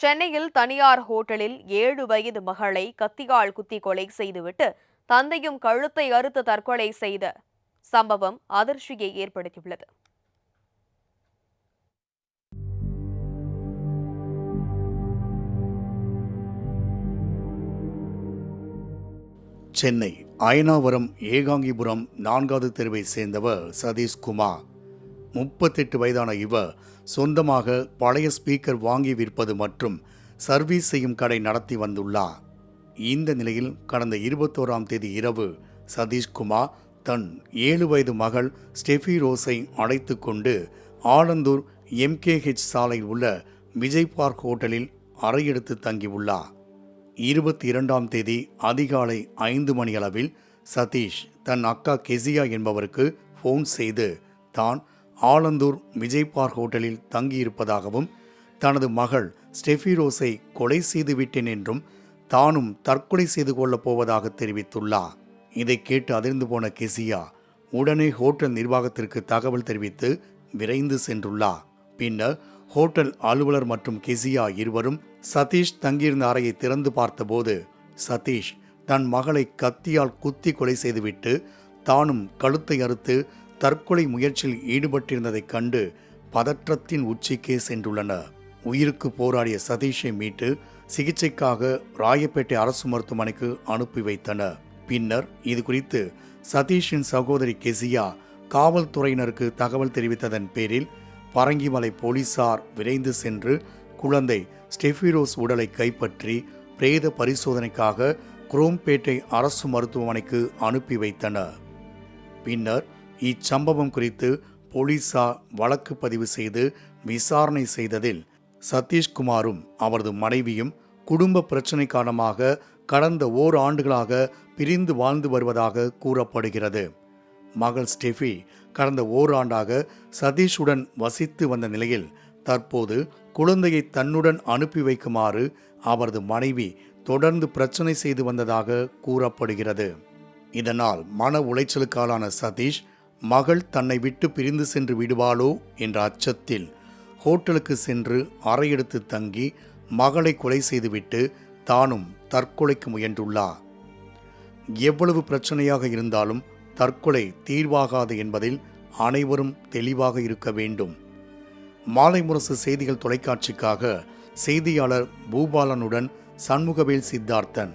சென்னையில் தனியார் ஹோட்டலில் ஏழு வயது மகளை கத்தியால் குத்தி கொலை செய்துவிட்டு தந்தையும் கழுத்தை அறுத்து தற்கொலை செய்த சம்பவம் அதிர்ச்சியை ஏற்படுத்தியுள்ளது. சென்னை அயனாவரம் ஏகாங்கிபுரம் நான்காவது தெருவை சேர்ந்தவர் சதீஷ்குமார். முப்பத்தெட்டு வயதான இவர் சொந்தமாக பழைய ஸ்பீக்கர் வாங்கி விற்பது மற்றும் சர்வீஸ் செய்யும் கடை நடத்தி வந்துள்ளார் இந்த நிலையில் கடந்த இருபத்தோராம் தேதி இரவு சதீஷ்குமார் தன் ஏழு வயது மகள் ஸ்டெஃபி ரோஸை அழைத்து கொண்டு ஆலந்தூர் எம்கேஹெச் சாலையில் உள்ள விஜய் பார்க் ஹோட்டலில் அறையெடுத்து தங்கியுள்ளார் இருபத்தி இரண்டாம் தேதி அதிகாலை ஐந்து மணியளவில் சதீஷ் தன் அக்கா கெசியா என்பவருக்கு ஃபோன் செய்து தான் ஆலந்தூர் விஜய் பார்க் ஹோட்டலில் தங்கியிருப்பதாகவும் தனது மகள் ஸ்டெஃபிரோஸை கொலை செய்துவிட்டேன் என்றும் தானும் தற்கொலை செய்து கொள்ளப் போவதாக தெரிவித்துள்ளார். இதை கேட்டு அதிர்ந்து போன கெசியா உடனே ஹோட்டல் நிர்வாகத்திற்கு தகவல் தெரிவித்து விரைந்து சென்றுள்ளார். பின்னர் ஹோட்டல் அலுவலர் மற்றும் கெசியா இருவரும் சதீஷ் தங்கியிருந்த அறையை திறந்து பார்த்தபோது சதீஷ் தன் மகளை கத்தியால் குத்தி கொலை செய்துவிட்டு தானும் கழுத்தை அறுத்து தற்கொலை முயற்சியில் ஈடுபட்டிருந்ததைக் கண்டு பதற்றத்தின் உச்சிக்கே சென்றுள்ளனர் உயிருக்கு போராடிய சதீஷை மீட்டு சிகிச்சைக்காக ராயப்பேட்டை அரசு மருத்துவமனைக்கு அனுப்பி வைத்தனர். பின்னர் இது குறித்து சதீஷின் சகோதரி கெசியா காவல்துறையினருக்கு தகவல் தெரிவித்ததன் பேரில் பரங்கிமலை போலீசார் விரைந்து சென்று குழந்தை ஸ்டெஃபிரோஸ் உடலை கைப்பற்றி பிரேத பரிசோதனைக்காக குரோம்பேட்டை அரசு மருத்துவமனைக்கு அனுப்பி வைத்தனர். பின்னர் இச்சம்பவம் குறித்து போலீசார் வழக்கு பதிவு செய்து விசாரணை செய்ததில் சதீஷ்குமாரும் அவரது மனைவியும் குடும்ப பிரச்சினை காரணமாக கடந்த ஓர் ஆண்டுகளாக பிரிந்து வாழ்ந்து வருவதாக கூறப்படுகிறது. மகள் ஸ்டெஃபி கடந்த ஓராண்டாக சதீஷுடன் வசித்து வந்த நிலையில் தற்போது குழந்தையை தன்னுடன் அனுப்பி வைக்குமாறு அவரது மனைவி தொடர்ந்து பிரச்சனை செய்து வந்ததாக கூறப்படுகிறது. இதனால் மன உளைச்சலுக்காளான சதீஷ் மகள் தன்னை விட்டு பிரிந்து சென்று விடுவாளோ என்ற அச்சத்தில் ஹோட்டலுக்கு சென்று அறையெடுத்து தங்கி மகளை கொலை செய்துவிட்டு தானும் தற்கொலைக்கு முயன்றுள்ளார் எவ்வளவு பிரச்சனையாக இருந்தாலும் தற்கொலை தீர்வாகாது என்பதில் அனைவரும் தெளிவாக இருக்க வேண்டும். மாலை முரசு செய்திகள் தொலைக்காட்சிக்காக செய்தியாளர் பூபாலனுடன் சண்முகவேல் சித்தார்த்தன்.